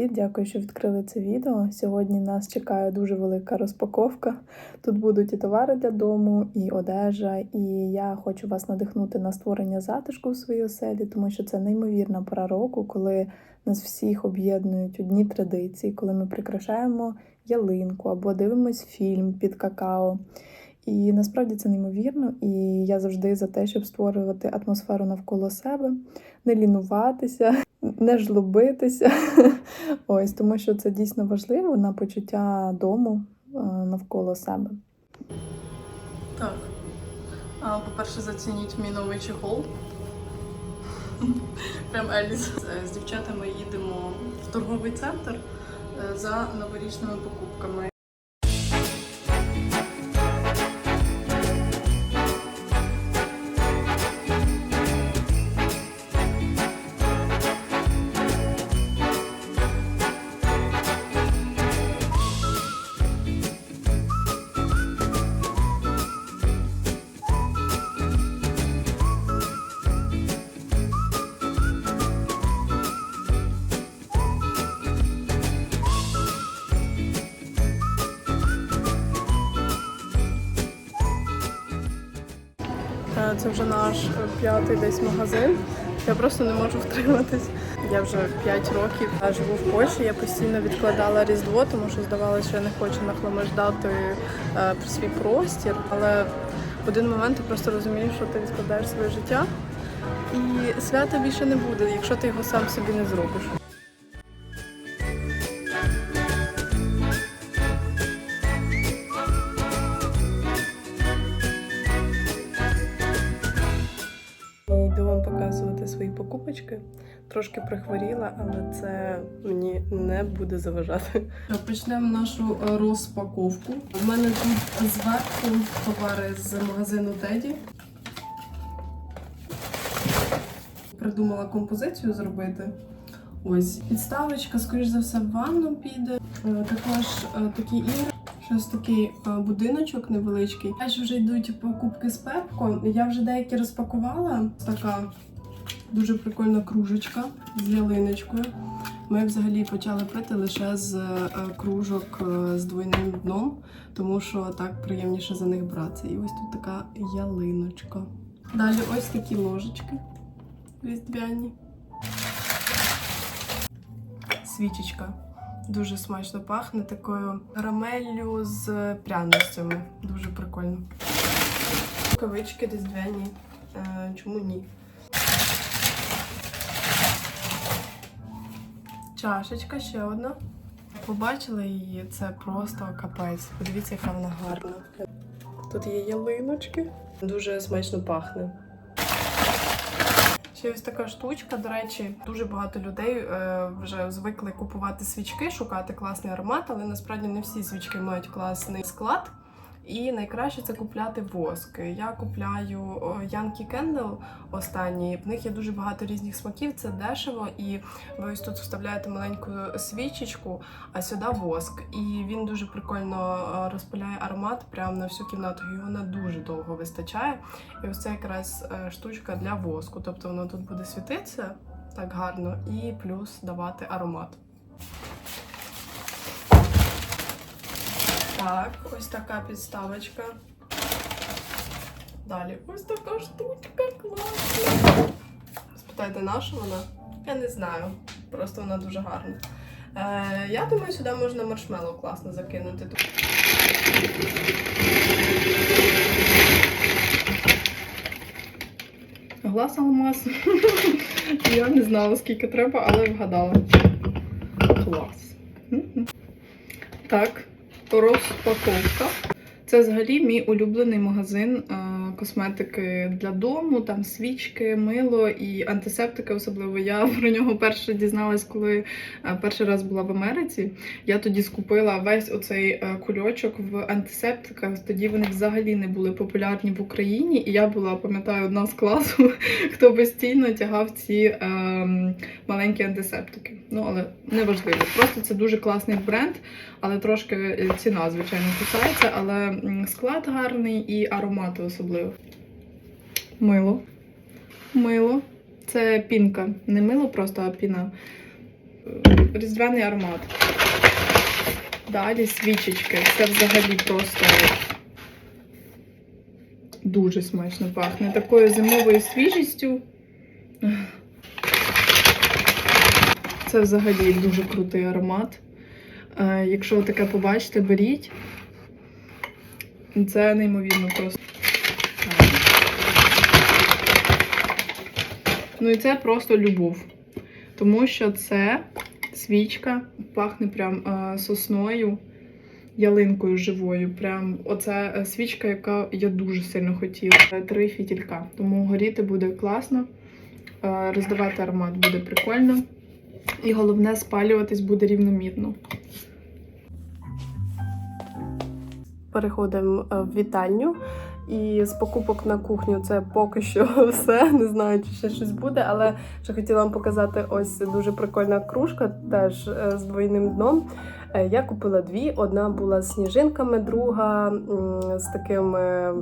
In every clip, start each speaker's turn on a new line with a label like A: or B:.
A: привіт! Дякую, що відкрили це відео. Сьогодні нас чекає дуже велика розпаковка. Тут будуть і товари для дому, і одежа. І я хочу вас надихнути на створення затишку в своїй оселі, тому що це неймовірна пора року, коли нас всіх об'єднують одні традиції, коли ми прикрашаємо ялинку або дивимось фільм під какао. І насправді це неймовірно, і я завжди за те, щоб створювати атмосферу навколо себе, не лінуватися, не жлобитися. Ось тому, що це дійсно важливо на почуття дому е, навколо себе.
B: Так. По-перше, зацініть мій новий чехол. Прям Еліс. Е, З дівчатами їдемо в торговий центр е, за новорічними покупками. Вже наш п'ятий десь магазин. Я просто не можу втриматись. Я вже 5 років живу в Польщі. Я постійно відкладала Різдво, тому що здавалося, що я не хочу нахламаждати е, свій простір. Але в один момент ти просто розумієш, що ти відкладаєш своє життя, і свята більше не буде, якщо ти його сам собі не зробиш. Трошки прихворіла, але це мені не буде заважати. Почнемо нашу е, розпаковку. У мене тут зверху товари з магазину Теді. Придумала композицію зробити. Ось підставочка, скоріш за все, в ванну піде. Е, Також е, такі ігри. Щось такий е, будиночок невеличкий. Далі вже йдуть покупки з Пепко. Я вже деякі розпакувала. Така дуже прикольна кружечка з ялиночкою. Ми взагалі почали пити лише з е, кружок е, з двойним дном, тому що так приємніше за них братися. І ось тут така ялиночка. Далі ось такі ложечки різдвяні. Свічечка. Дуже смачно пахне такою карамеллю з пряностями. Дуже прикольно. Рукавички різдвяні. Е, чому ні? Чашечка ще одна. Побачила її, це просто капець. Подивіться, яка вона гарна. Тут є ялиночки. Дуже смачно пахне. Ще ось така штучка. До речі, дуже багато людей е, вже звикли купувати свічки, шукати класний аромат, але насправді не всі свічки мають класний склад. І найкраще це купляти воск. Я купляю Yankee Candle останні. В них є дуже багато різних смаків, це дешево, і ви ось тут вставляєте маленьку свічечку, а сюди воск. І він дуже прикольно розпиляє аромат прямо на всю кімнату. Його на дуже довго вистачає. І ось це якраз е, штучка для воску. Тобто воно тут буде світитися так гарно і плюс давати аромат. Так, ось така підставочка. Далі ось така штучка класна. Спитайте, на що вона? Я не знаю. Просто вона дуже гарна. Е, я думаю, сюди можна маршмеллоу класно закинути. Глаз алмаз. Я не знала, скільки треба, але вгадала. Клас. Мгм. Розпаковка. Це взагалі мій улюблений магазин е, косметики для дому, там свічки, мило і антисептики. Особливо я про нього перше дізналась, коли е, перший раз була в Америці. Я тоді скупила весь оцей е, кульочок в антисептиках. Тоді вони взагалі не були популярні в Україні. І я була, пам'ятаю, одна з класу, хто постійно тягав ці маленькі антисептики. Ну але неважливо. Просто це дуже класний бренд, але трошки е, ціна, звичайно, кусається, але склад гарний і аромати особливо. Мило. Мило. Це пінка. Не мило просто, а піна.
C: е, різдвяний аромат. Далі свічечки. Це взагалі просто дуже смачно пахне. Такою зимовою свіжістю. Це взагалі дуже крутий аромат. Якщо таке побачите, беріть. Це неймовірно просто. Ну і це просто любов. Тому що це свічка пахне прям е, сосною, ялинкою живою. Прям оце е, свічка, яка я дуже сильно хотіла. Е, Три фітілька. Тому горіти буде класно, роздавати аромат буде прикольно. І головне, спалюватись буде рівномірно.
B: Переходимо е, в вітальню. І з покупок на кухню це поки що все. Не знаю, чи ще щось буде, але ще хотіла вам показати ось дуже прикольна кружка, теж е, з двойним дном. Е, Я купила дві: одна була з сніжинками, друга з такими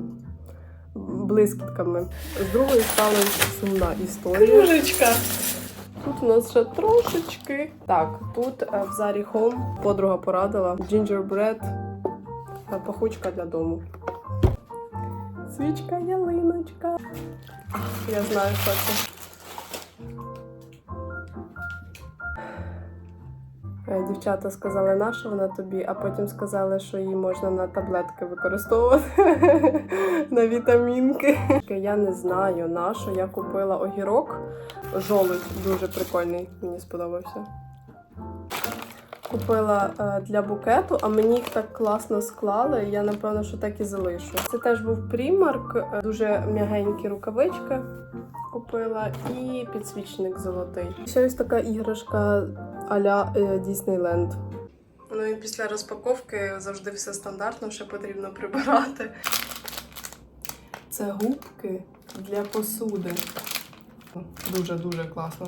B: блискітками. З другої сталася сумна історія.
C: Кружечка!
B: Тут у нас ще трошечки. Так, тут в Зарі Home подруга порадила gingerbread пахучка для дому. Свічка, ялиночка. Я знаю, що це. Е, Дівчата сказали, на що вона тобі, а потім сказали, що її можна на таблетки використовувати на вітамінки. Я не знаю, на що я купила огірок. Жолудь дуже прикольний, мені сподобався. Купила е, для букету, а мені їх так класно склали. Я напевно, що так і залишу. Це теж був примарк, е, дуже м'ягенькі рукавички купила і підсвічник золотий. Ще ось така іграшка а-ля Діснейленд. Ну і після розпаковки завжди все стандартно, ще потрібно прибирати. Це губки для посуди. Дуже-дуже класно.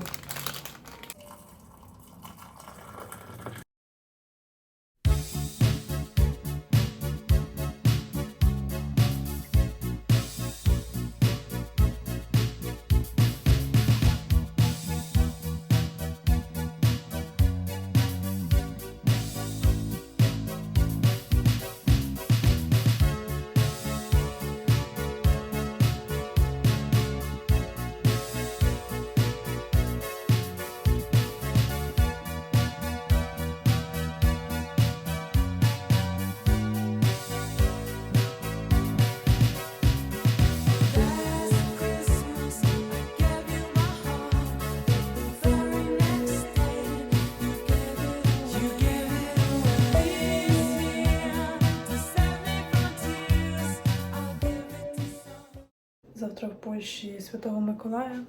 C: Завтра в Польщі Святого Миколая.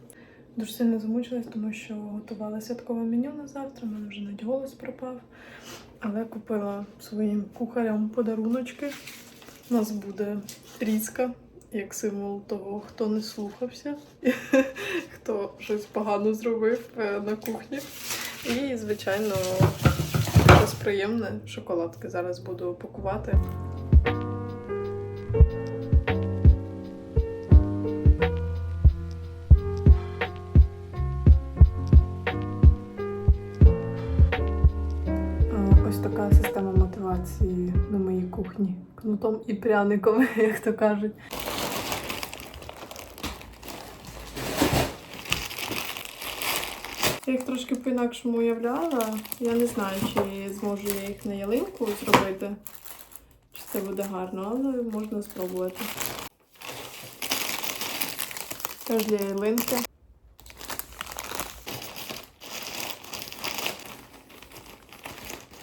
C: Дуже сильно замучилась, тому що готувала святкове меню на завтра. У мене вже навіть голос пропав. Але купила своїм кухарям подаруночки. У нас буде різка, як символ того, хто не слухався, хто щось погано зробив е, на кухні. І, звичайно, щось приємне шоколадки зараз буду пакувати.
B: Кнутом і пряником, як то кажуть. Я їх трошки по-інакшому уявляла. Я не знаю, чи зможу я їх на ялинку зробити, чи це буде гарно, але можна спробувати. Теж для ялинки.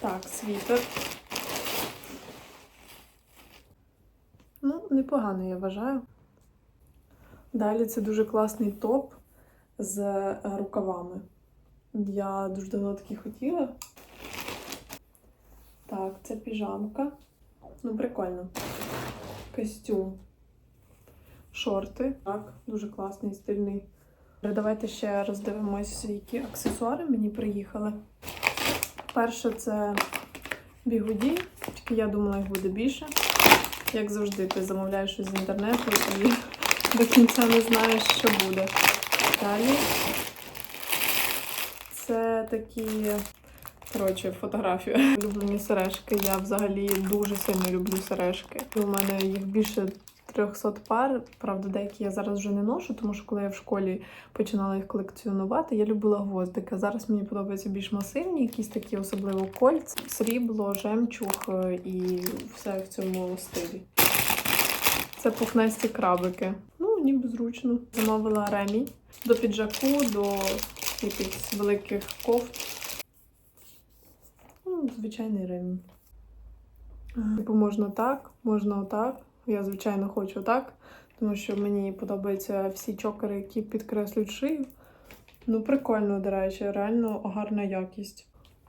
B: Так, світер. Ну, непогано, я вважаю. Далі це дуже класний топ з е, рукавами. Я дуже давно такий хотіла. Так, це піжамка. Ну, прикольно. Костюм. Шорти. Так, дуже класний, стильний. Давайте ще роздивимось, які аксесуари мені приїхали. Перше це бігуді, тільки я думала, їх буде більше. Як завжди, ти замовляєш щось з інтернету і до кінця не знаєш, що буде. Далі Це такі. Коротше, фотографію. Люблені сережки. Я взагалі дуже сильно люблю сережки. У мене їх більше 300 пар. Правда, деякі я зараз вже не ношу, тому що коли я в школі починала їх колекціонувати, я любила гвоздики. Зараз мені подобаються більш масивні, якісь такі особливо кольця, срібло, жемчуг е, і все в цьому стилі. Це пухнасті крабики. Ну, ніби зручно. Замовила ремінь до піджаку, до якихось великих кофт. Ну, звичайний ремінь. Типу можна так, можна отак. Я, звичайно, хочу так, тому що мені подобаються всі чокери, які підкреслюють шию. Ну, прикольно, до речі, реально гарна якість.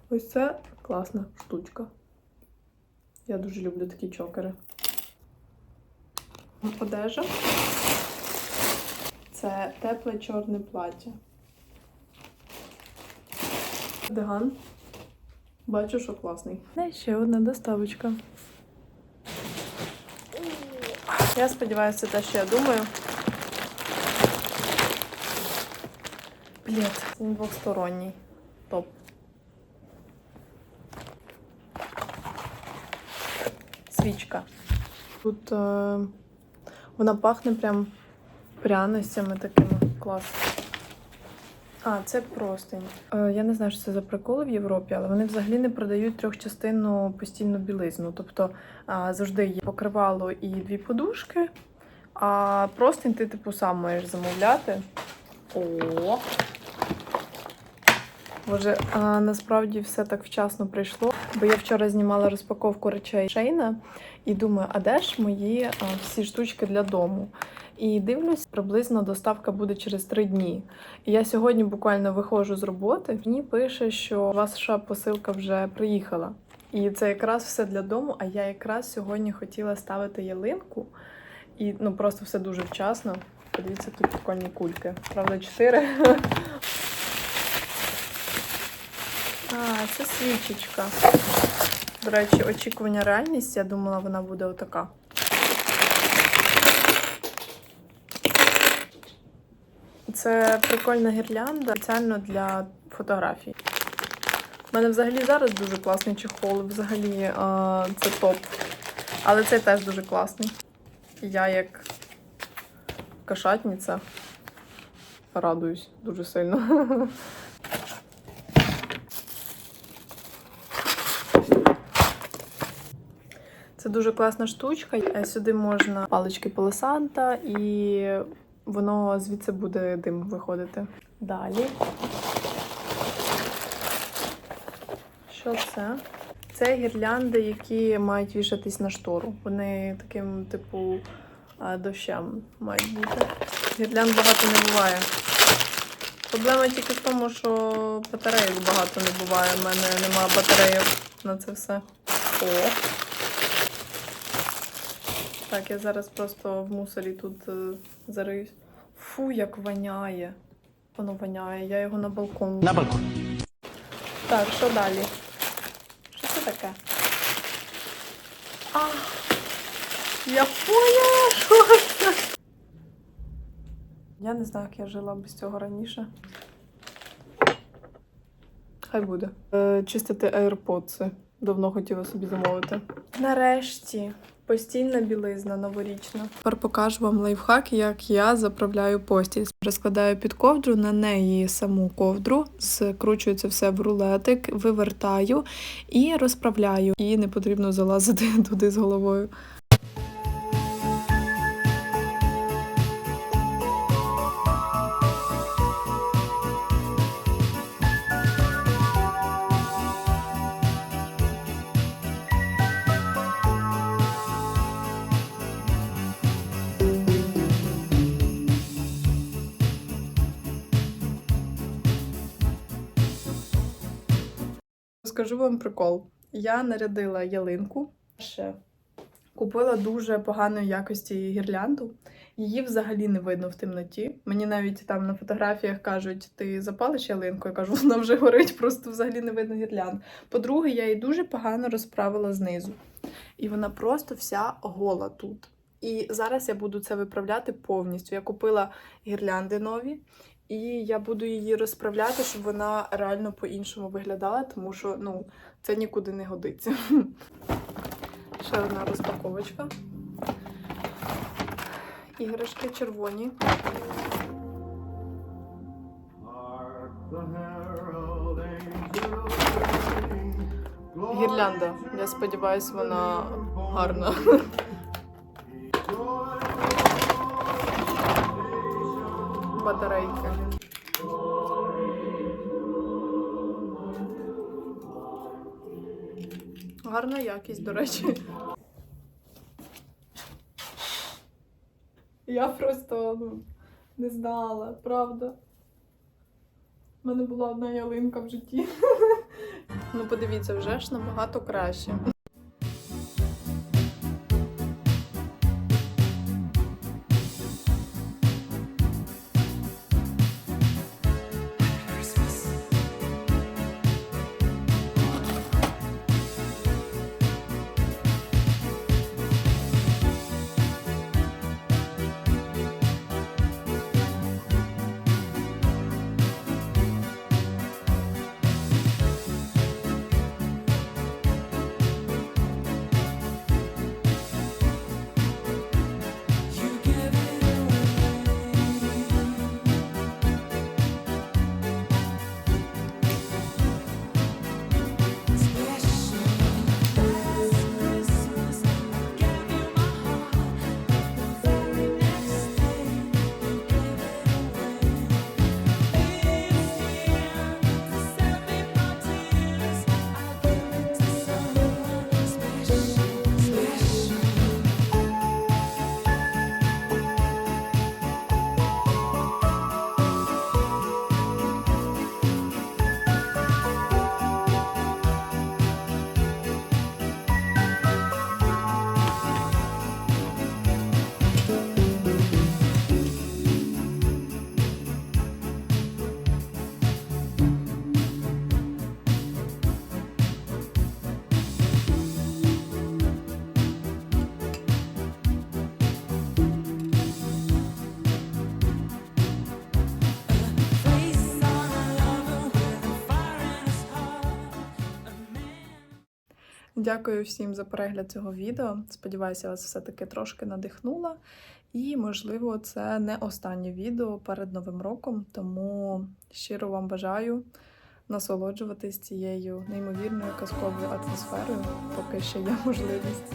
B: Ось це класна штучка. Я дуже люблю такі чокери. Одежа. Це тепле чорне плаття. Диган. Бачу, що класний. І ще одна доставочка. Я сподіваюся, це те, що я думаю. Блін, Він двосторонній. Топ. Свічка. Тут е, вона пахне прям пряностями такими. Клас. А, це простень. Е, я не знаю, що це за приколи в Європі, але вони взагалі не продають трьохчастинну постільну білизну. Тобто завжди є покривало і дві подушки, а простень ти типу сам маєш замовляти. О! Боже, а насправді все так вчасно прийшло, бо я вчора знімала розпаковку речей Шейна і думаю, а де ж мої а, всі штучки для дому? І дивлюсь, приблизно доставка буде через три дні. І я сьогодні буквально виходжу з роботи. Мені пише, що ваша посилка вже приїхала. І це якраз все для дому. А я якраз сьогодні хотіла ставити ялинку. І ну просто все дуже вчасно. Подивіться, тут прикольні кульки. Правда, чотири. А, це свічечка. До речі, очікування реальність. Я думала, вона буде отака. Це прикольна гірлянда спеціально для фотографій. У мене взагалі зараз дуже класний чехол, взагалі а, це топ. Але цей теж дуже класний. Я як кошатниця радуюсь дуже сильно. Це дуже класна штучка. Е, Сюди можна палички палесанта і воно звідси буде дим виходити. Далі. Що це? Це гірлянди, які мають вішатись на штору. Вони таким, типу, дощем мають бути. Гірлянд багато не буває. Проблема тільки в тому, що батарейок багато не буває. У мене немає батарейок на це все. О! Так, я зараз просто в мусорі тут е, зариюсь. Фу, як воняє. Воно воняє, я його на балкон.
D: На балкон.
B: Так, що далі? Що це таке? А, я поняла, що це. Я не знаю, як я жила без цього раніше. Хай буде. Е, чистити AirPods. Давно хотіла собі замовити. Нарешті. Постільна білизна новорічна. Тепер покажу вам лайфхак, як я заправляю постіль. Розкладаю під ковдру, на неї саму ковдру, скручую це все в рулетик, вивертаю і розправляю. І не потрібно залазити туди з головою. Скажу вам прикол. Я нарядила ялинку. Ще купила дуже поганої якості гірлянду. Її взагалі не видно в темноті. Мені навіть там на фотографіях кажуть, ти запалиш ялинку? Я кажу, вона вже горить, просто взагалі не видно гірлянд. По-друге, я її дуже погано розправила знизу. І вона просто вся гола тут. І зараз я буду це виправляти повністю. Я купила гірлянди нові І я буду її розправляти, щоб вона реально по-іншому виглядала, тому що ну, це нікуди не годиться. Ще одна розпаковочка. Іграшки червоні. Гірлянда. Я сподіваюся, вона гарна. Батарейки. Гарна якість, до речі. Я просто ну, не знала, правда. У мене була одна ялинка в житті. Ну, подивіться, вже ж набагато краще. Дякую всім за перегляд цього відео. Сподіваюся, я вас все-таки трошки надихнула. І, можливо, це не останнє відео перед Новим роком, тому щиро вам бажаю насолоджуватись цією неймовірною казковою атмосферою, поки ще є можливість.